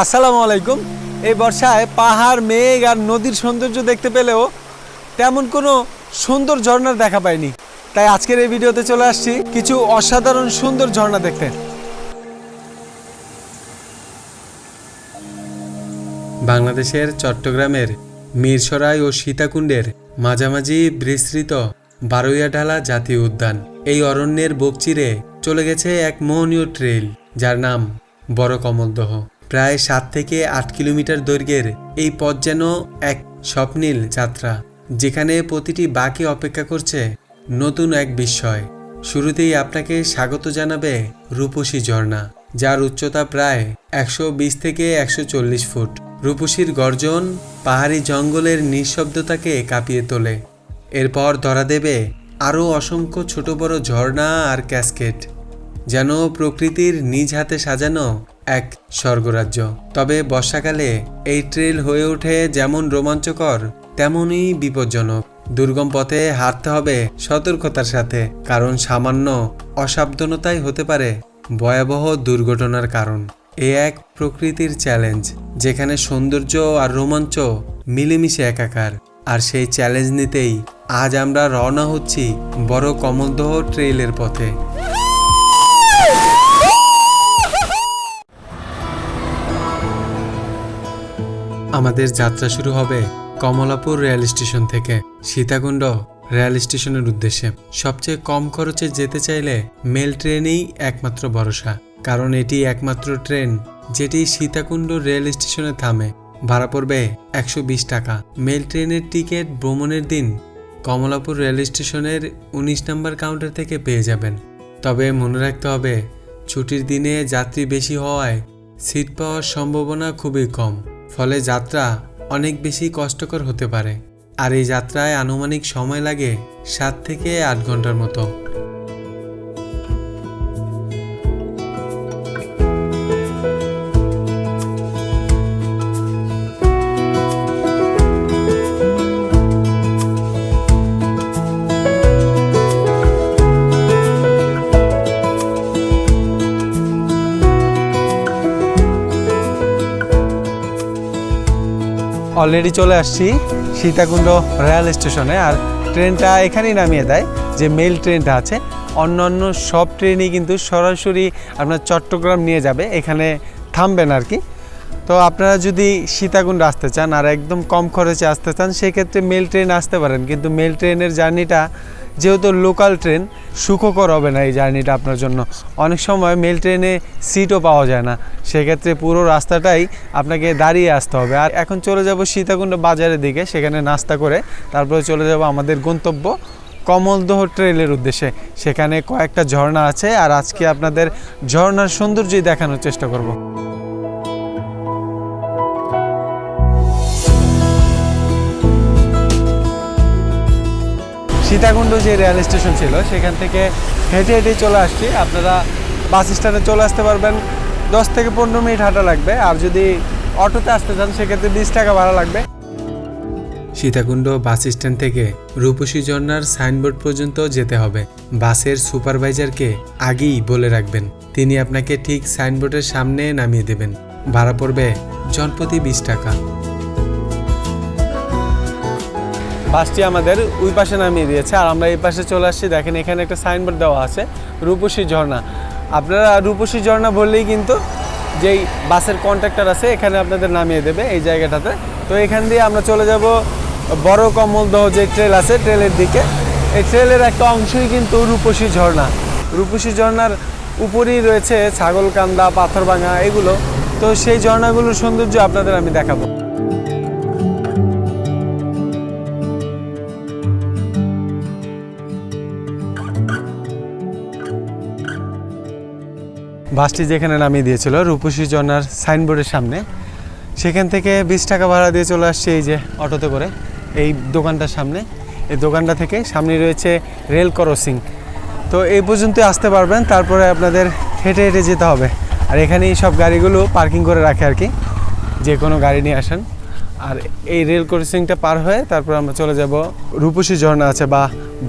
আসসালামু আলাইকুম। এই বর্ষায় পাহাড়, মেঘ আর নদীর সৌন্দর্য দেখতে পেলেও তেমন কোনো সুন্দর ঝর্ণার দেখা পাইনি। তাই আজকের এই ভিডিওতে চলে আসছি কিছু অসাধারণ সুন্দর ঝর্ণা দেখতে। বাংলাদেশের চট্টগ্রামের মিরসরাই ও সীতাকুণ্ডের মাঝামাঝি বিস্তৃত বারোয়াঢালা জাতীয় উদ্যান। এই অরণ্যের বকচিরে চলে গেছে এক মোহনীয় ট্রেল, যার নাম বড় কমলদহ প্রায় সাত থেকে আট কিলোমিটার দৈর্ঘ্যের এই পথ যেন এক স্বপ্নীল যাত্রা, যেখানে প্রতিটি বাকি অপেক্ষা করছে নতুন এক বিস্ময়। শুরুতেই আপনাকে স্বাগত জানাবে রূপসী ঝর্ণা, যার উচ্চতা প্রায় একশো বিশ থেকে একশো চল্লিশ ফুট। রূপসীর গর্জন পাহাড়ি জঙ্গলের নিঃশব্দতাকে কাঁপিয়ে তোলে। এরপর ধরা দেবে আরও অসংখ্য ছোট বড় ঝর্ণা আর ক্যাসকেট যেন প্রকৃতির নিজ হাতে সাজানো এক স্বর্গরাজ্য। তবে বর্ষাকালে এই ট্রেল হয়ে ওঠে যেমন রোমাঞ্চকর, তেমনই বিপজ্জনক। দুর্গম পথে হাঁটতে হবে সতর্কতার সাথে, কারণ সামান্য অসাবধানতাই হতে পারে ভয়াবহ দুর্ঘটনার কারণ। এ এক প্রকৃতির চ্যালেঞ্জ যেখানে সৌন্দর্য আর রোমাঞ্চ মিলেমিশে একাকার। আর সেই চ্যালেঞ্জ নিতেই আজ আমরা রওনা হচ্ছি বড় কমলদহ ট্রেইলের পথে। আমাদের যাত্রা শুরু হবে কমলাপুর রেল স্টেশন থেকে। সীতাকুণ্ড রেল স্টেশনের উদ্দেশ্যে। সবচেয়ে কম খরচে যেতে চাইলে মেল ট্রেনেই একমাত্র ভরসা। কারণ এটি একমাত্র ট্রেন যেটি সীতাকুণ্ড রেল স্টেশনে থামে। ভাড়া পড়বে একশো বিশ টাকা। মেল ট্রেনের টিকিট ভ্রমণের দিন কমলাপুর রেল স্টেশনের উনিশ নম্বর কাউন্টার থেকে পেয়ে যাবেন। তবে মনে রাখতে হবে, ছুটির দিনে যাত্রী বেশি হওয়ায় সিট পাওয়ার সম্ভাবনা খুবই কম। ফলে যাত্রা অনেক বেশি কষ্টকর হতে পারে। আর এই যাত্রায় আনুমানিক সময় লাগে সাত থেকে আট ঘণ্টার মতো। অলরেডি চলে আসছি সীতাকুণ্ড রেল স্টেশনে আর ট্রেনটা এখানেই নামিয়ে দেয়, যে মেল ট্রেনটা আছে। অন্য অন্য সব ট্রেনই কিন্তু সরাসরি আপনার চট্টগ্রাম নিয়ে যাবে, এখানে থামবেন আর কি। তো আপনারা যদি সীতাকুণ্ড আসতে চান আর একদম কম খরচে আসতে চান, সেক্ষেত্রে মেল ট্রেন আসতে পারেন। কিন্তু মেল ট্রেনের জার্নিটা যেহেতু লোকাল ট্রেন সুখকর হবে না এই জার্নিটা আপনার জন্য। অনেক সময় মেল ট্রেনে সিটও পাওয়া যায় না। সেক্ষেত্রে পুরো রাস্তাটাই আপনাকে দাঁড়িয়ে আসতে হবে। আর এখন চলে যাব সীতাকুণ্ড বাজারের দিকে, সেখানে নাস্তা করে তারপরে চলে যাব আমাদের গন্তব্য কমলদহ ট্রেলের উদ্দেশ্যে। সেখানে কয়েকটা ঝর্ণা আছে আর আজকে আপনাদের ঝর্ণার সৌন্দর্যই দেখানোর চেষ্টা করব। সীতাকুণ্ড যে রেল স্টেশন ছিল, সেখান থেকে হেঁটে হেঁটে চলে আসছি। আপনারা বাস স্ট্যান্ডে চলে আসতে পারবেন। দশ থেকে পনেরো মিনিট হাঁটা লাগবে। আর যদি অটোতে আসতে চান, সেক্ষেত্রে বিশ টাকা ভাড়া লাগবে। সীতাকুণ্ড বাস স্ট্যান্ড থেকে রূপসী ঝর্ণার সাইনবোর্ড পর্যন্ত যেতে হবে। বাসের সুপারভাইজারকে আগেই বলে রাখবেন। তিনি আপনাকে ঠিক সাইনবোর্ডের সামনে নামিয়ে দেবেন। ভাড়া পড়বে জনপ্রতি বিশ টাকা। বাসটি আমাদের ওই পাশে নামিয়ে দিয়েছে। আর আমরা এই পাশে চলে আসছি। দেখেন, এখানে একটা সাইনবোর্ড দেওয়া আছে, রূপসী ঝর্ণা। আপনারা রূপসী ঝর্ণা বললেই কিন্তু যেই বাসের কন্ট্রাক্টর আছে, এখানে আপনাদের নামিয়ে দেবে এই জায়গাটাতে। তো এখান দিয়ে আমরা চলে যাব বড় কমলদহ যে ট্রেল আছে ট্রেলের দিকে। এই ট্রেলের একটা অংশই কিন্তু রূপসী ঝর্ণা। রূপসী ঝর্ণার উপরেই রয়েছে ছাগলকান্দা, পাথরভাঙা, এগুলো। তো সেই ঝর্ণাগুলোর সৌন্দর্য আপনাদের আমি দেখাবো। বাসটি যেখানে নামিয়ে দিয়েছিল, রূপসী ঝর্ণার সাইনবোর্ডের সামনে। সেখান থেকে বিশ টাকা ভাড়া দিয়ে চলে আসছে এই যে অটোতে করে, এই দোকানটার সামনে। এই দোকানটা থেকে সামনে রয়েছে রেল ক্রসিং। তো এই পর্যন্ত আসতে পারবেন, তারপরে আপনাদের হেঁটে হেঁটে যেতে হবে। আর এখানেই সব গাড়িগুলো পার্কিং করে রাখে আর কি, যে কোনো গাড়ি নিয়ে আসেন। আর এই রেল ক্রসিংটা পার হয়ে তারপর আমরা চলে যাব রূপসী ঝর্ণা আছে বা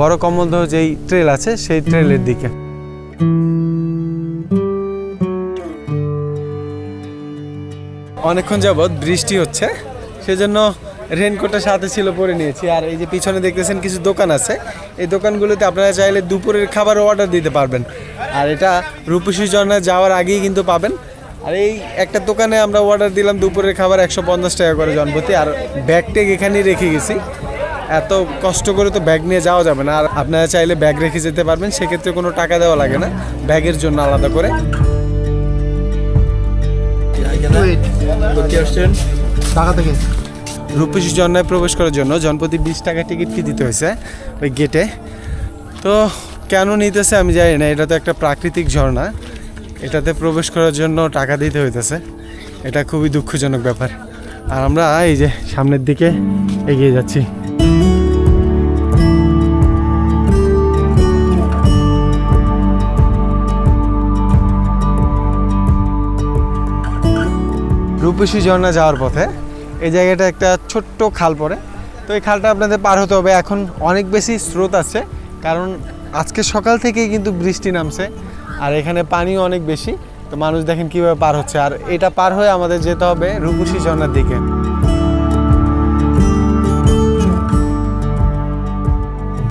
বড় কমলদহ যেই ট্রেল আছে, সেই ট্রেলের দিকে। অনেকক্ষণ যাবৎ বৃষ্টি হচ্ছে, সেজন্য রেনকোটটা সাথে ছিল পরে নিয়েছি। আর এই যে পিছনে দেখতেছেন কিছু দোকান আছে, এই দোকানগুলোতে আপনারা চাইলে দুপুরের খাবার অর্ডার দিতে পারবেন। আর এটা রূপসী ঝর্ণা যাওয়ার আগেই কিন্তু পাবেন। আর এই একটা দোকানে আমরা অর্ডার দিলাম দুপুরের খাবার একশো পঞ্চাশ টাকা করে জনপ্রতি আর ব্যাগ টেগ এখানেই রেখে গেছি। এত কষ্ট করে তো ব্যাগ নিয়ে যাওয়া যাবে না। আর আপনারা চাইলে ব্যাগ রেখে যেতে পারবেন, সেক্ষেত্রে কোনো টাকা দেওয়া লাগে না। ব্যাগের জন্য আলাদা করে। ঢাকা থেকে। রূপসী ঝর্ণায় প্রবেশ করার জন্য জনপ্রতি বিশ টাকা টিকিট ফি দিতে হয়েছে ওই গেটে তো কেন নিতেছে আমি জানি না এটা তো একটা প্রাকৃতিক ঝর্ণা। এটাতে প্রবেশ করার জন্য টাকা দিতে হইতেছে। এটা খুবই দুঃখজনক ব্যাপার। আর আমরা এই যে সামনের দিকে এগিয়ে যাচ্ছি। রূপসী ঝর্ণা যাওয়ার পথে এই জায়গাটা একটা ছোট্ট খাল পড়ে। তো এই খালটা আপনাদের পার হতে হবে। এখন অনেক বেশি স্রোত আছে, কারণ আজকে সকাল থেকেই কিন্তু বৃষ্টি নামছে আর এখানে পানিও অনেক বেশি। তো মানুষ দেখেন কীভাবে পার হচ্ছে। আর এটা পার হয়ে আমাদের যেতে হবে রূপসী ঝর্ণার দিকে।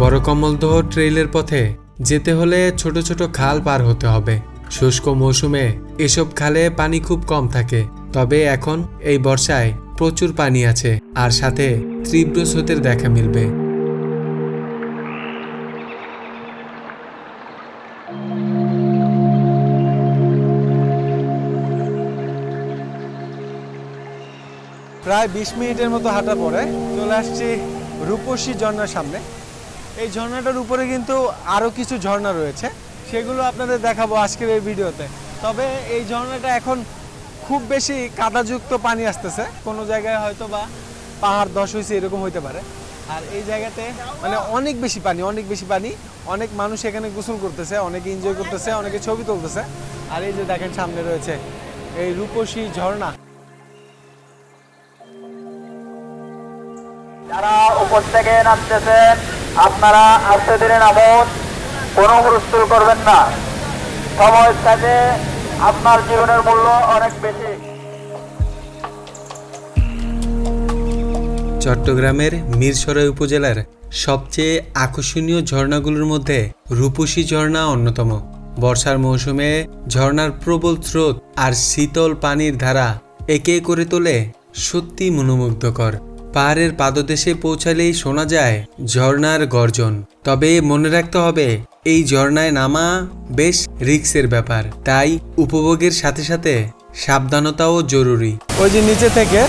বড় কমলদহ ট্রেইলের পথে যেতে হলে ছোট ছোট খাল পার হতে হবে। শুষ্ক মৌসুমে এসব খালে পানি খুব কম থাকে। তবে এখন এই বর্ষায় প্রচুর পানি আছে আর সাথে তীব্র স্রোতের দেখা মিলবে। প্রায় বিশ মিনিটের মতো হাঁটা পরে চলে আসছি রূপসী ঝর্ণার সামনে। এই ঝর্ণাটার উপরে কিন্তু আরও কিছু ঝর্ণা রয়েছে, সেগুলো আপনাদের দেখাবো আজকের এই ভিডিওতে। তবে এই ঝর্ণাটা এখন খুব বেশি কাদাযুক্ত পানি আসতেছে। কোনো জায়গায় হয়তো বা পাহাড় দশ হয়েছে এরকম হইতে পারে। আর এই জায়গাতে মানে অনেক বেশি পানি, অনেক বেশি পানি। অনেক মানুষ এখানে গোসল করতেছে, অনেকে এনজয় করতেছে, অনেকে ছবি তুলতেছে। আর এই যে দেখেন, সামনে রয়েছে এই রূপসী ঝর্ণা। যারা উপর থেকে নামতেছেন, আপনারা আস্তে ধীরে নামুন। কোনো হুলস্থুল করবেন না। সময়ের সাথে আপনার জীবনের মূল্য অনেক বেশি। চট্টগ্রামের মিরসরাই উপজেলার সবচেয়ে আকর্ষণীয় ঝর্ণাগুলোর মধ্যে রূপসী ঝর্ণা অন্যতম। বর্ষার মৌসুমে ঝর্ণার প্রবল স্রোত আর শীতল পানির ধারা একে করে তোলে সত্যি মনোমুগ্ধকর। পাহাড়ের পাদদেশে পৌঁছালেই শোনা যায় ঝর্ণার গর্জন। তবে মনে রাখতে হবে এই ঝর্ণায় নামা বেশ রিক্সের ব্যাপার। তাই উপভোগের সাথে সাথে সাবধানতাও জরুরি। ওই যে নিচে থেকে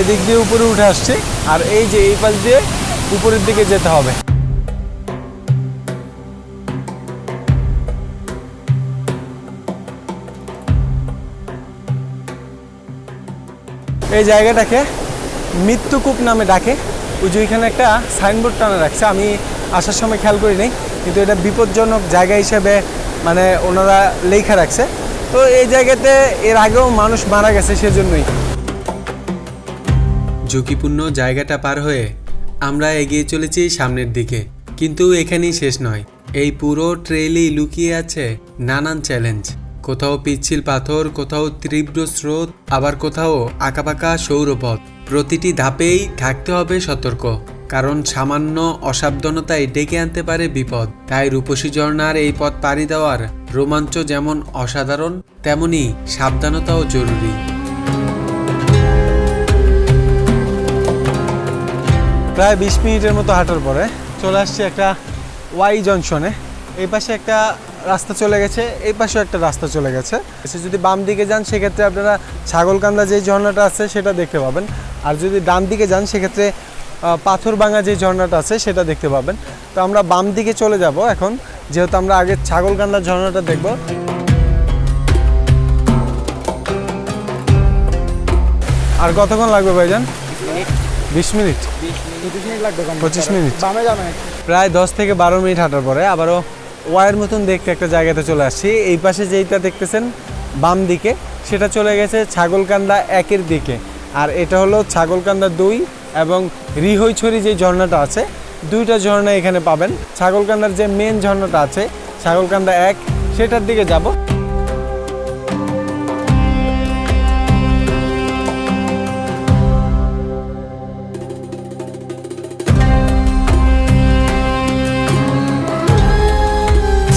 এদিক দিয়ে উপরে উঠে আসছে, আর এই যে এই পাশ দিয়ে উপরের দিকে যেতে হবে। এই জায়গাটাকে মৃত্যুকূপ নামে ডাকে। ওই যে ওইখানে একটা সাইনবোর্ড টানা রাখছে। আমি আসার সময় খেয়াল করি নাই কিন্তু এটা বিপজ্জনক জায়গা হিসেবে মানে ওনারা লেখা রাখছে। তো এই জায়গাতে এর আগেও মানুষ মারা গেছে সেজন্যই। ঝুঁকিপূর্ণ জায়গাটা পার হয়ে আমরা এগিয়ে চলেছি সামনের দিকে। কিন্তু এখানেই শেষ নয়। এই পুরো ট্রেইলেই লুকিয়ে আছে নানান চ্যালেঞ্জ। কোথাও পিচ্ছিল পাথর, কোথাও তীব্র স্রোত, আবার কোথাও আঁকাপাকা সৌরপথ। প্রতিটি ধাপেই থাকতে হবে সতর্ক। কারণ সামান্য অসাবধানতায় ডেকে আনতে পারে বিপদ। তাই রূপসী ঝর্ণার এই পথ পাড়ি দেওয়ার রোমাঞ্চ যেমন অসাধারণ, তেমনি সাবধানতাও জরুরি। প্রায় বিশ মিনিটের মতো হাঁটার পরে চলে আসছি একটা ওয়াই জংশনে। এই পাশে একটা রাস্তা চলে গেছে, এই পাশেও একটা রাস্তা চলে গেছে। এসে যদি বাম দিকে যান, সেক্ষেত্রে আপনারা ছাগলকান্দা যে ঝর্ণাটা আছে, সেটা দেখতে পাবেন। আর যদি ডান দিকে যান, সেক্ষেত্রে পাথরভাঙা যে ঝর্ণাটা আছে, সেটা দেখতে পাবেন। তো আমরা বাম দিকে চলে যাব এখন, যেহেতু আমরা আগে ছাগলকান্দা ঝর্ণাটা দেখব। আর কতক্ষণ লাগবে ভাইজান? বিশ মিনিট। পঁচিশ মিনিট। প্রায় দশ থেকে বারো মিনিট হাঁটার পরে আবারও ওয়ার মতন দেখতে একটা জায়গাতে চলে আসছি। এই পাশে যেইটা দেখতেছেন, বাম দিকে, সেটা চলে গেছে ছাগলকান্দা একের দিকে। আর এটা হলো ছাগলকান্দা দুই এবং রিহৈছড়ি যে ঝর্ণাটা আছে, দুইটা ঝর্ণা এখানে পাবেন। ছাগলকান্দার যে মেন ঝর্ণাটা আছে ছাগলকান্দা এক, সেটার দিকে যাব।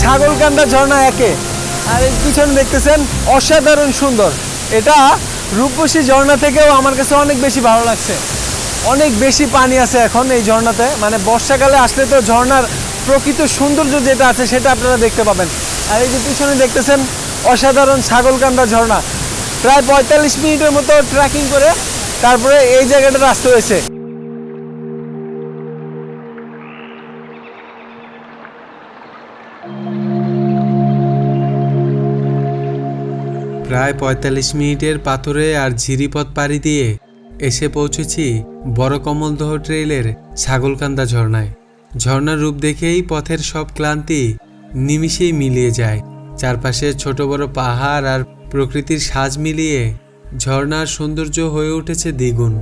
ছাগলকান্দা ঝর্ণা একে। আর এর পিছনে দেখতেছেন, অসাধারণ সুন্দর। এটা রূপসী ঝর্ণা থেকেও আমার কাছে অনেক বেশি ভালো লাগছে। অনেক বেশি পানি আছে এখন এই ঝর্ণাতে। মানে বর্ষাকালে আসলে তো ঝর্ণার প্রকৃত সৌন্দর্য যেটা আছে সেটা আপনারা দেখতে পাবেন। আর এই যে পিছনে দেখতেছেন, অসাধারণ ছাগলকান্দা ঝর্ণা। প্রায় পঁয়তাল্লিশ মিনিটের মতো ট্রেকিং করে তারপরে এই জায়গাটাতে আসতে হয়েছে। প্রায় পঁয়তাল্লিশ মিনিটের পাথরে আর ঝিরিপথ পাড়ি দিয়ে এসে পৌঁছেছি বড় কমলদহ ট্রেইলের ছাগলকান্দা ঝর্ণায়। ঝর্ণার রূপ দেখেই পথের সব ক্লান্তি নিমিষেই মিলিয়ে যায়। চারপাশে ছোট বড় পাহাড় আর প্রকৃতির সাজ মিলিয়ে ঝর্ণার সৌন্দর্য হয়ে উঠেছে দ্বিগুণ।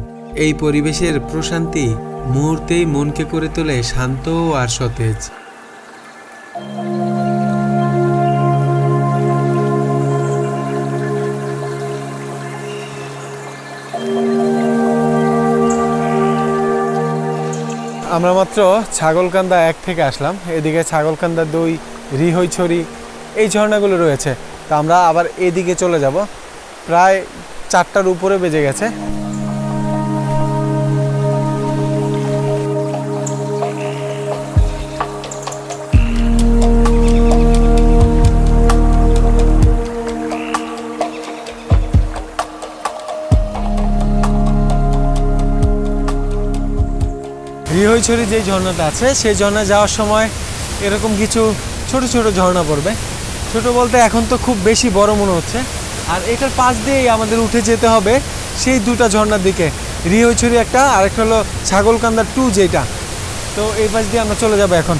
এই পরিবেশের প্রশান্তি মুহূর্তেই মনকে করে তোলে শান্ত আর সতেজ। আমরা মাত্র ছাগলকান্দা এক থেকে আসলাম। এদিকে ছাগলকান্দা দুই রিহইছড়ি এই ঝর্ণাগুলো রয়েছে। তা আমরা আবার এদিকে চলে যাব। প্রায় চারটার উপরে বেজে গেছে। রিহইছড়ি যে ঝর্ণাটা আছে, সেই ঝর্ণা যাওয়ার সময় এরকম কিছু ছোট ছোট ঝর্ণা পড়বে। ছোট বলতে এখন তো খুব বেশি বড় মনে হচ্ছে। আর এটার পাশ দিয়েই আমাদের উঠে যেতে হবে সেই দুটা ঝর্ণার দিকে। রিহইছড়ি একটা আর একটা হলো ছাগলকান্দা টু যেটা। তো এই পাশ দিয়ে আমরা চলে যাব এখন।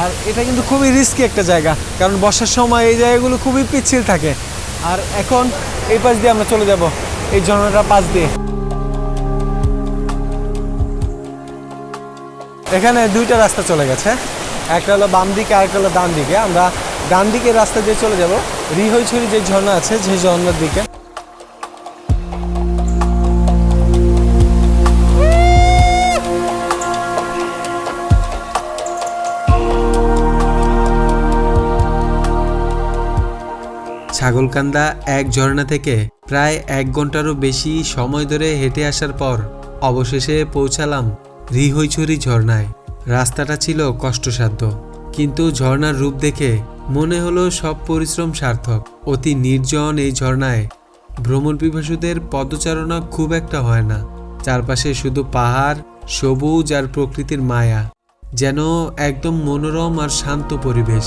আর এটা কিন্তু খুবই রিস্কি একটা জায়গা, কারণ বর্ষার সময় এই জায়গাগুলো খুবই পিচ্ছিল থাকে। আর এখন এই পাশ দিয়ে আমরা চলে যাব, এই ঝর্ণাটার পাশ দিয়ে। এখানে দুইটা রাস্তা চলে গেছে। একটা হলো বাম দিকে, আর একটা হলো ডান দিকে। আমরা ডান দিকের রাস্তা দিয়ে চলে যাব। রিহইছড়ি যে ঝর্ণা আছে সেই ঝর্ণার দিকে। ছাগলকান্দা এক ঝর্ণা থেকে প্রায় এক ঘন্টারও বেশি সময় ধরে হেঁটে আসার পর অবশেষে পৌঁছালাম রিহইছড়ি ঝর্ণায়। রাস্তাটা ছিল কষ্টসাধ্য। কিন্তু ঝর্ণার রূপ দেখে মনে হলো সব পরিশ্রম সার্থক। অতি নির্জন এই ঝর্ণায় ভ্রমণ পিপাসুদের পদচারণা খুব একটা হয় না। চারপাশে শুধু পাহাড়, সবুজ আর প্রকৃতির মায়া, যেন একদম মনোরম আর শান্ত পরিবেশ।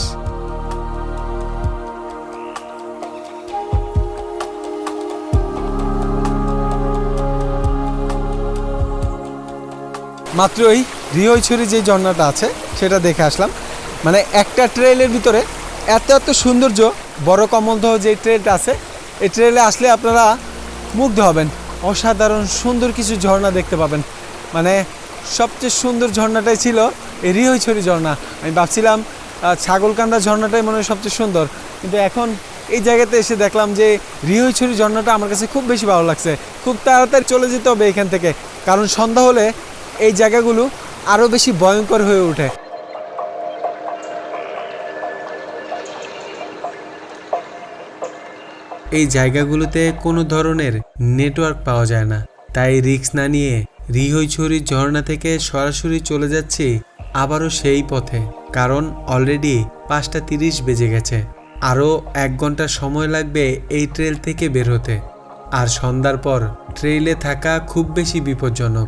মাত্রই রিওইছড়ি যে ঝর্ণাটা আছে, সেটা দেখে আসলাম। মানে একটা ট্রেলের ভিতরে এত এত সৌন্দর্য, বড় কমলদহ যে ট্রেলটা আছে, এই ট্রেলে আসলে আপনারা মুগ্ধ হবেন। অসাধারণ সুন্দর কিছু ঝর্ণা দেখতে পাবেন। মানে সবচেয়ে সুন্দর ঝর্ণাটাই ছিল এই রিহইছড়ি ঝর্ণা। আমি ভাবছিলাম ছাগলকান্দা ঝর্ণাটাই মনে হয় সবচেয়ে সুন্দর। কিন্তু এখন এই জায়গাতে এসে দেখলাম যে রিহইছড়ি ঝর্ণাটা আমার কাছে খুব বেশি ভালো লাগছে। খুব তাড়াতাড়ি চলে যেতে হবে এখান থেকে। কারণ সন্ধ্যা হলে এই জায়গাগুলো আরও বেশি ভয়ঙ্কর হয়ে ওঠে। এই জায়গাগুলোতে কোনো ধরনের নেটওয়ার্ক পাওয়া যায় না। তাই রিক্স না নিয়ে রিহইছড়ি ঝর্ণা থেকে সরাসরি চলে যাচ্ছি আবারও সেই পথে। কারণ অলরেডি পাঁচটা তিরিশ বেজে গেছে। আরও এক ঘণ্টা সময় লাগবে এই ট্রেল থেকে বের হতে। আর সন্ধ্যার পর ট্রেইলে থাকা খুব বেশি বিপজ্জনক।